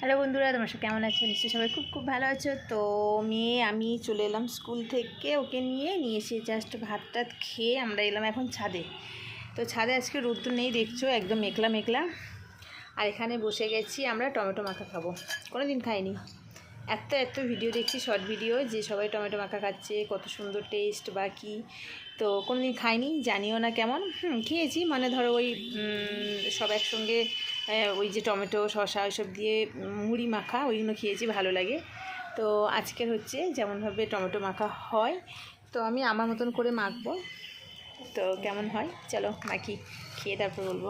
Hello বন্ধুরা, তোমার সব কেমন আছো? নিশ্চয়ই সবাই খুব খুব ভালো আছো। তো মেয়ে আমি চলে এলাম স্কুল থেকে, ওকে নিয়ে নিয়ে এসে জাস্ট ভাত টাত খেয়ে আমরা এলাম এখন ছাদে। তো ছাদে আজকে রোদ্দুর নেই, দেখছ? একদম মেঘলা মেঘলা। আর এখানে বসে গেছি আমরা টমেটো মাখা খাব। কোনো দিন খাইনি। এত এত ভিডিও দেখছি শর্ট ভিডিও যে সবাই টমেটো মাখা খাচ্ছে, কত সুন্দর টেস্ট বা কী। তো কোনো দিন খাইনি, জানিও না কেমন। হুম, খেয়েছি। মানে ধরো ওই সব একসঙ্গে ওই যে টমেটো, শসা ওইসব দিয়ে মুড়ি মাখা, ওইগুলো খেয়েছি, ভালো লাগে। তো আজকের হচ্ছে যেমনভাবে টমেটো মাখা হয়, তো আমি আমার মতন করে মাখবো। তো কেমন হয়? চলো মাখি, খেয়ে তারপর বলব।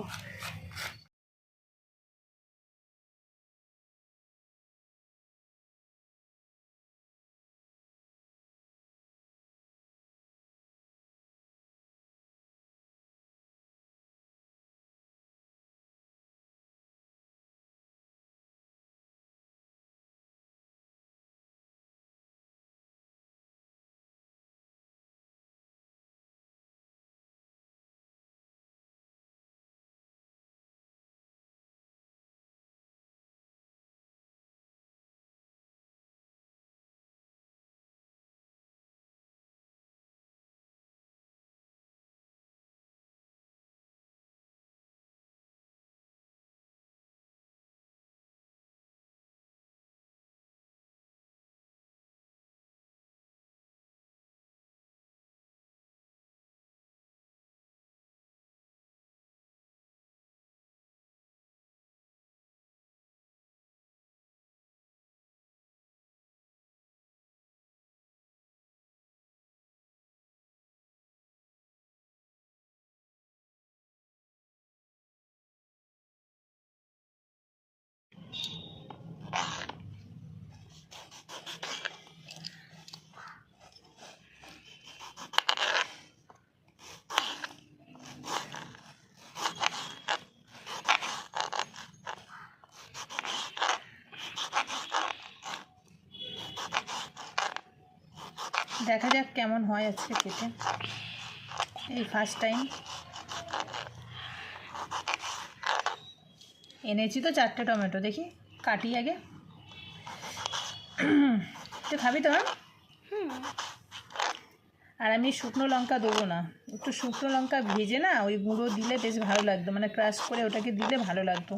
দেখা যাক কেমন হয় আজকে খেতে। এই ফার্স্ট টাইম এনেছি তো চারটে টমেটো দেখি কাটি আগে। তুই খাবি তো হ্যাঁ? আর আমি শুকনো লঙ্কা দেবো না। একটু শুকনো লঙ্কা ভেজে না ওই গুঁড়ো দিলে বেশ ভালো লাগতো মানে ক্রাশ করে ওটাকে দিলে ভালো লাগতো।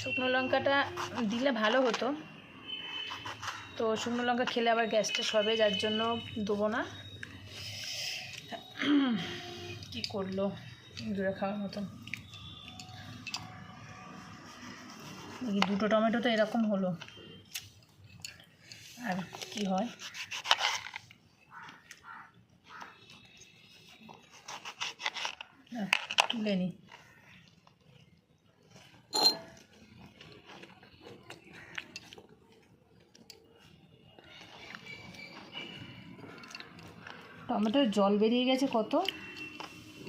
শুকনো লঙ্কাটা দিলে ভালো হতো। তো শুকনো লঙ্কা খেলে আবার গ্যাসটা সবে, যার জন্য দেবো না। কি করল? দূরে খাওয়ার মতন। দুটো টমেটো তো এরকম হলো। আর কি হয়? তুলে নিই টমেটোর জল বেরিয়ে গেছে কত?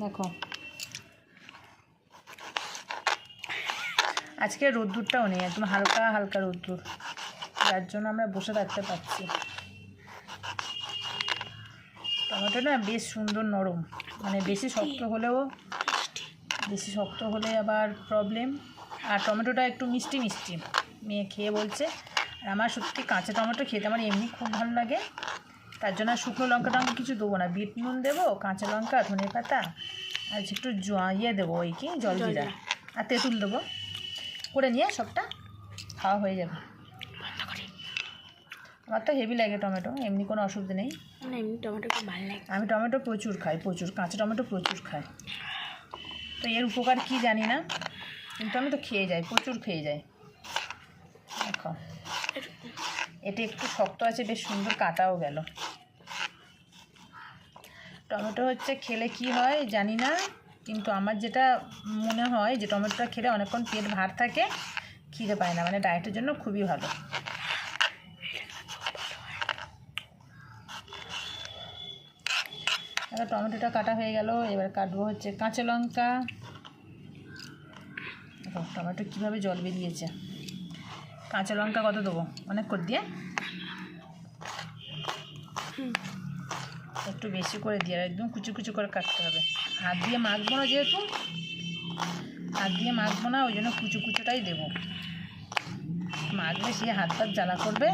দেখো। আজকে রোদ্দুরটাও নেই, একদম হালকা হালকা রোদ্দুর। যার জন্য আমরা বসে থাকতে পারছি। টমেটো না বেশ সুন্দর নরম। মানে বেশি শক্ত হলেও, বেশি শক্ত হলে আবার প্রবলেম আর টমেটোটা একটু মিষ্টি মিষ্টি। মেয়ে খেয়ে বলছে, আর আমার সত্যি কাঁচা টমেটো খেতে আমার এমনি খুব ভালো লাগে। তার জন্য শুকনো লঙ্কা টঙ্কা কিছু দেবো না। বিট নুন দেবো কাঁচা লঙ্কা ধনে পাতা আর একটু জ- ইয়ে দেবো ওই কি জল জলজিরা আর তেঁতুল দেবো। করে নিয়ে সবটা খাওয়া হয়ে যাবে। আমার তো হেভি লাগে টমেটো এমনি কোনো অসুবিধা নেই। এমনি টমেটো খুব ভালো লাগে। আমি টমেটো প্রচুর খাই প্রচুর কাঁচা টমেটো প্রচুর খাই। তো এর উপকার কি জানি না কিন্তু আমি তো খেয়ে যাই প্রচুর খেয়ে যাই। দেখো। এটা একটু শক্ত আছে বেশ সুন্দর কাটাও গেল। টমেটো হচ্ছে খেলে কি হয় জানি না, কিন্তু আমার যেটা মনে হয় যে টমেটোটা খেলে অনেকক্ষণ পেট ভার থাকে, খিদে পায় না মানে ডায়েটের জন্য খুবই ভালো। এবার টমেটোটা কাটা হয়ে গেল, এবার কাটবো হচ্ছে কাঁচা লঙ্কা। টমেটো কীভাবে জল বেরিয়েছে। কাঁচা লঙ্কা কত দেবো? অনেক করে দিয়ে। একটু বেশি করে দিয়ে আর একদম কুচু কুচু করে কাটতে হবে। হাত দিয়ে মাখবো না যেহেতু, হাত দিয়ে মাখবো না, ওই জন্য কুচু কুচুটাই দেবো। মাখলে সে হাত পাত জ্বালা করবে।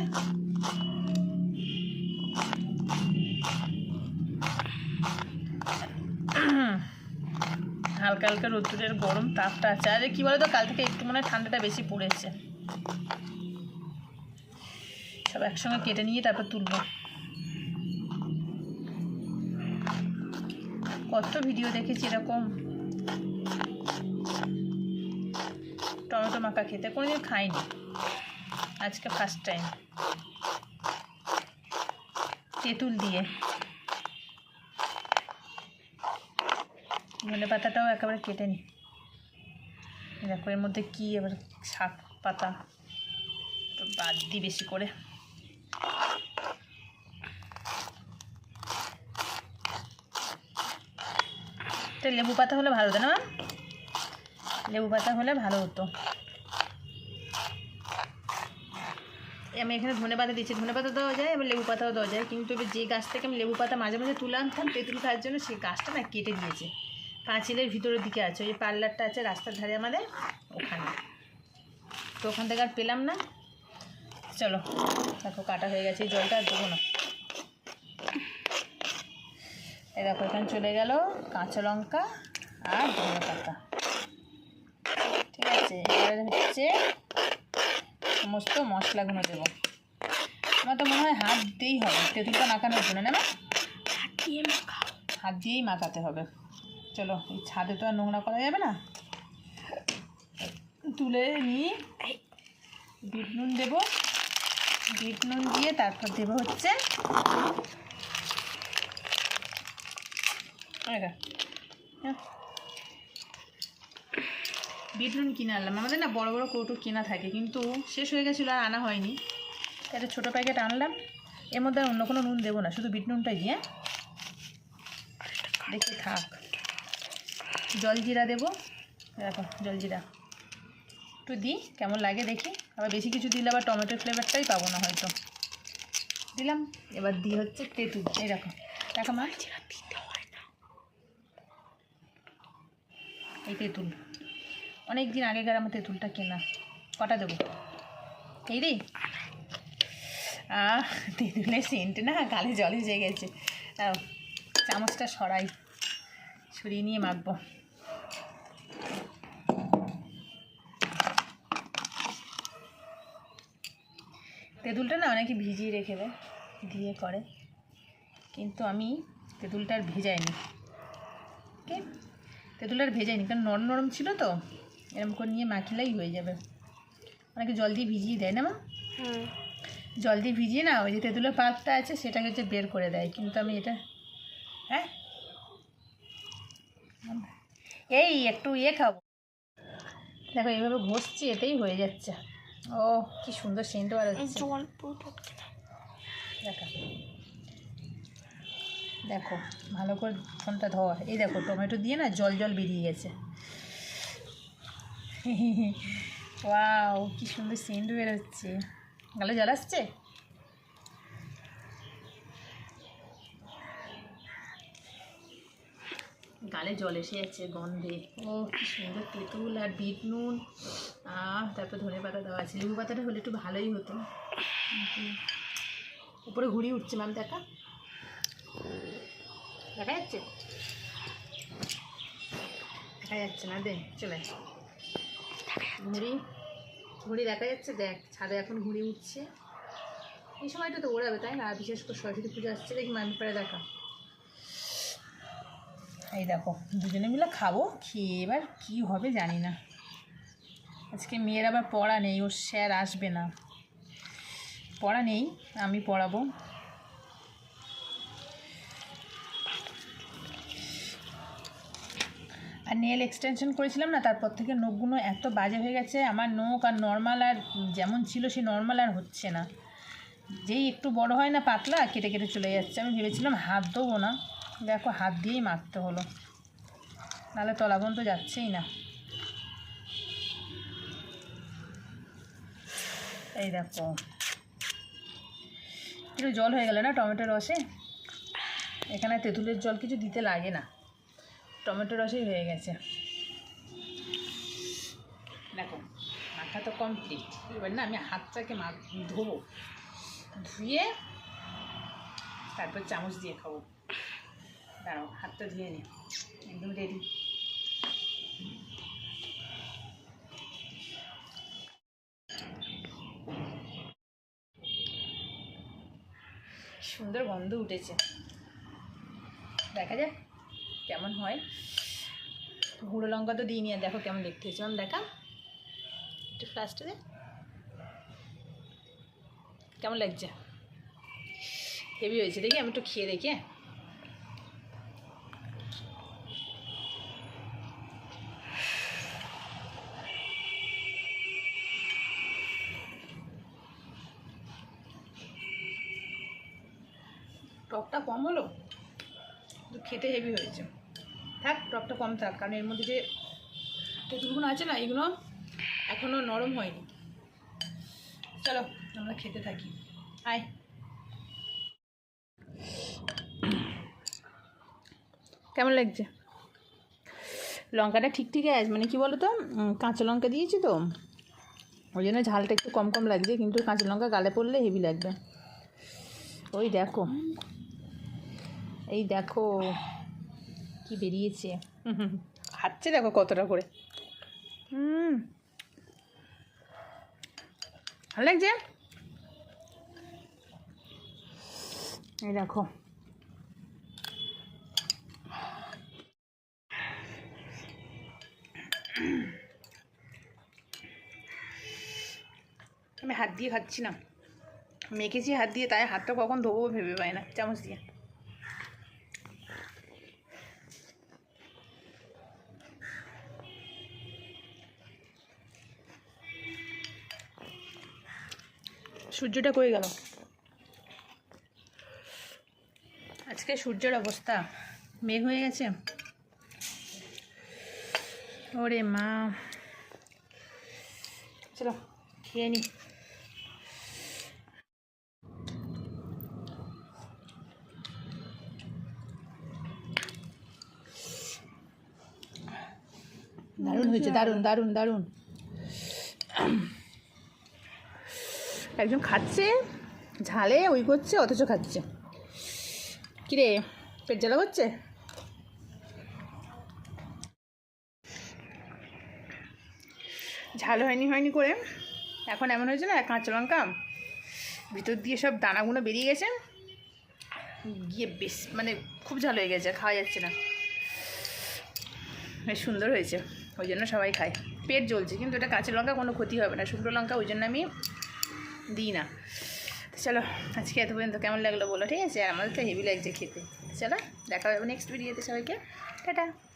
হালকা হালকা রোদ্দুরের গরম তাপটা আছে। আরে কী বলো তো কাল থেকে একটু মনে ঠান্ডাটা বেশি পড়েছে। সব একসঙ্গে কেটে নিয়ে তারপর তুলবো। কত ভিডিও দেখেছি এরকম। টমেটো মাখা খেতে, কোনোদিন খাইনি। আজকে ফার্স্ট টাইম তেঁতুল দিয়ে। ধনে পাতাটাও একেবারে কেটে নিই দেখো এর মধ্যে কী এবার শাক পাতা। বাদ দিই বেশি করে। এটা লেবু পাতা হলে ভালো হতো না লেবু পাতা হলে ভালো হতো। আমি এখানে ধনে পাতা দিচ্ছি ধনে পাতা দেওয়া যায় এবার লেবু পাতাও দেওয়া যায়। কিন্তু এবার যে গাছ থেকে আমি লেবু পাতা মাঝে মাঝে তুলে আনতাম, তেঁতুল খাওয়ার জন্য সেই গাছটা না কেটে দিয়েছে। পাঁচিলের ভিতরের দিকে আছে, ওই পার্লারটা আছে রাস্তার ধারে আমাদের ওখানে। তো ওখান থেকে আর পেলাম না। চলো, দেখো কাটা হয়ে গেছে জলটা আর দেবো না। এই দেখো এখানে চলে গেল কাঁচা লঙ্কা আর ধনে পাতা। ঠিক আছে এবারে হচ্ছে সমস্ত মশলাগুলো দেবো। আমার তো মনে হয় হাত দিয়েই হবে তেঁতুলটা মাখানোর জন্য না হাত দিয়ে হাত দিয়েই মাখাতে হবে। চলো এই ছাদে তো আর নোংরা করা যাবে না। তুলে নিয়ে বিট নুন দেবো। বিট নুন দিয়ে তারপর দেবো হচ্ছে এটা, হ্যাঁ। বিট কিনে আনলাম। আমাদের না বড় বড় কৌটো কেনা থাকে কিন্তু শেষ হয়ে গেছিল আর আনা হয়নি। একটা ছোটো প্যাকেট আনলাম। এর মধ্যে আর অন্য কোনো নুন দেবো না শুধু বিট নুনটাই দিয়ে। দেখি থাক। জলজিরা দেবো। দেখো জলজিরা একটু দিই কেমন লাগে দেখি। আবার বেশি কিছু দিলে আবার টমেটোর ফ্লেভারটাই পাবো না হয়তো। দিলাম। এবার দিই হচ্ছে তেঁতুল। এই দেখো। দেখো মা যেটা দিতে হয় না এই তেঁতুল। অনেক দিন আগেকার আমার তেঁতুলটা কেনা। কটা দেবো? এই রে। আহ তেঁতুলের সেন্ট না, গালে জল এসে গেছে। চামচটা সরাই। সরিয়ে নিয়ে মাখবো। তেঁতুলটা না অনেকে ভিজিয়ে রেখে দেয়, দিয়ে করে। কিন্তু আমি তেঁতুলটা আর ভেজাইনি। ওকে তেঁতুলটা আর ভেজাইনি কারণ নরম নরম ছিল তো। এরকম করে নিয়ে মাখিলেই হয়ে যাবে। অনেকে জল দিয়ে ভিজিয়ে দেয় না মা? হুম জল দিয়ে ভিজিয়ে না ওই যে তেঁতুলের পাতটা আছে সেটাকে হচ্ছে বের করে দেয়। কিন্তু আমি এটা হ্যাঁ? এই একটু ইয়ে খাব। দেখো এইভাবে ঘষছি এতেই হয়ে যাচ্ছে। ও কি সুন্দর সেন্ট বার হচ্ছে জল পুরো দেখো। দেখো, ভালো করে ফোনটা ধোয়া। এই দেখো, টমেটো দিয়ে না জল জল বেরিয়ে গেছে। ওয়াও, কি সুন্দর সেন্ট বেরোচ্ছে। গালে জল আসছে? গালে জল এসে যাচ্ছে গন্ধে। ও, কি সুন্দর তেঁতুল আর বিট নুন। তারপর ধনে পাতা দেওয়া আছে। লেবু পাতাটা হলে একটু ভালোই হতো। উপরে ঘুড়ি উঠছে ম্যাম দেখা? দেখা যাচ্ছে? দেখা যাচ্ছে না, দে, চলে ঘুড়ি ঘুড়ি দেখা যাচ্ছে, দেখ, ছাদে এখন ঘুড়ি উঠছে। এই সময়টা তো ওড়াবে, তাই না? বিশেষ করে সরস্বতী পুজো আসছে, দেখি মামি পাড়ে দেখা। এই দেখো, দুজনে মিলে খাব, খেয়ে এবার কী হবে জানি না। আজকে মেয়ের আবার পড়া নেই, ওর স্যার আসবে না। পড়া নেই, আমি পড়াবো। আর নেল এক্সটেনশন করেছিলাম না, তারপর থেকে নখগুলো এত বাজে হয়ে গেছে, আমার নখ আর নর্মাল আর যেমন ছিল সেই নর্মাল আর হচ্ছে না। যেই একটু বড় হয় না, পাতলা, কেটে কেটে চলে যাচ্ছে। আমি ভেবেছিলাম হাত দেবো না, দেখো হাত দিয়েই মারতে হলো। নাহলে তলাবন তো যাচ্ছেই না। এই দেখো। একটু জল হয়ে গেল না, টমেটো রসে? এখানে তেঁতুলের জল কিছু দিতে লাগে না। টমেটো রসই হয়ে গেছে। দেখো মাখা তো কমপ্লিট এবার না আমি হাতটাকে ধোবো। ধুয়ে তারপর চামচ দিয়ে খাব। দাঁড়াও, হাতটা ধুয়ে নি। একদম রেডি সুন্দর গন্ধ উঠেছে। দেখা যাক। কেমন হয়? গুঁড়ো লঙ্কা তো দিইনি আর দেখো কেমন দেখতে হয়েছে। ম্যাম দেখা। একটু ফ্লাশটা দে। কেমন লাগছে? হেভি হয়েছে দেখি, আমি একটু খেয়ে দেখি হ্যাঁ। টকটা কম হলো? খেতে হেভি হয়েছে। থাক, টকটা কম থাক, কারণ এর মধ্যে যে তেঁতুলগুলো আছে না, এগুলো এখনও নরম হয়নি। চলো, আমরা খেতে থাকি। আয়। কেমন লাগছে? লঙ্কাটা ঠিক ঠিকই আছে মানে কি বলো তো কাঁচা লঙ্কা দিয়েছি তো, ওই জন্য ঝালটা একটু কম কম লাগছে, কিন্তু কাঁচা লঙ্কা গালে পড়লে হেভি লাগবে। ওই দেখো, এই দেখো কি বেরিয়েছে? হুম, খাচ্ছে দেখো কতটা করে। হুম। ভালো লাগছে? এই দেখো। আমি হাত দিয়ে খাচ্ছি না। মেখেছি হাত দিয়ে তাই হাতটা কখন ধোবো ভেবে পাই না। চামচ দিয়ে। সূর্যটা কই গেল? আজকে সূর্যের অবস্থা। মেঘ হয়ে গেছে? ওরে মা। চলো, খেয়ে নি। দারুণ হয়েছে, দারুণ দারুণ দারুণ। একজন খাচ্ছে, ঝালে, ওই করছে, অথচ খাচ্ছে। কিরে, পেট জ্বালা করছে? ঝাল হয়নি হয়নি করে। এখন এমন হয়েছে না কাঁচা লঙ্কা, ভিতর দিয়ে সব দানাগুলো বেরিয়ে গেছে। গিয়ে বেশ মানে খুব ঝাল হয়ে গেছে, খাওয়া যাচ্ছে না। বেশ সুন্দর হয়েছে, ওই জন্য সবাই খায়। পেট জ্বলছে, কিন্তু এটা কাঁচা লঙ্কা, কোনো ক্ষতি হবে না। শুকনো লঙ্কা, ওই জন্য আমি দিই না। তো চলো, আজকে এত পর্যন্ত কেমন লাগল বলো, ঠিক আছে? আর আমাদের তো হেভি লাগছে খেতে। চলো, দেখা হবে নেক্সট ভিডিওতে সবাইকে। টাটা।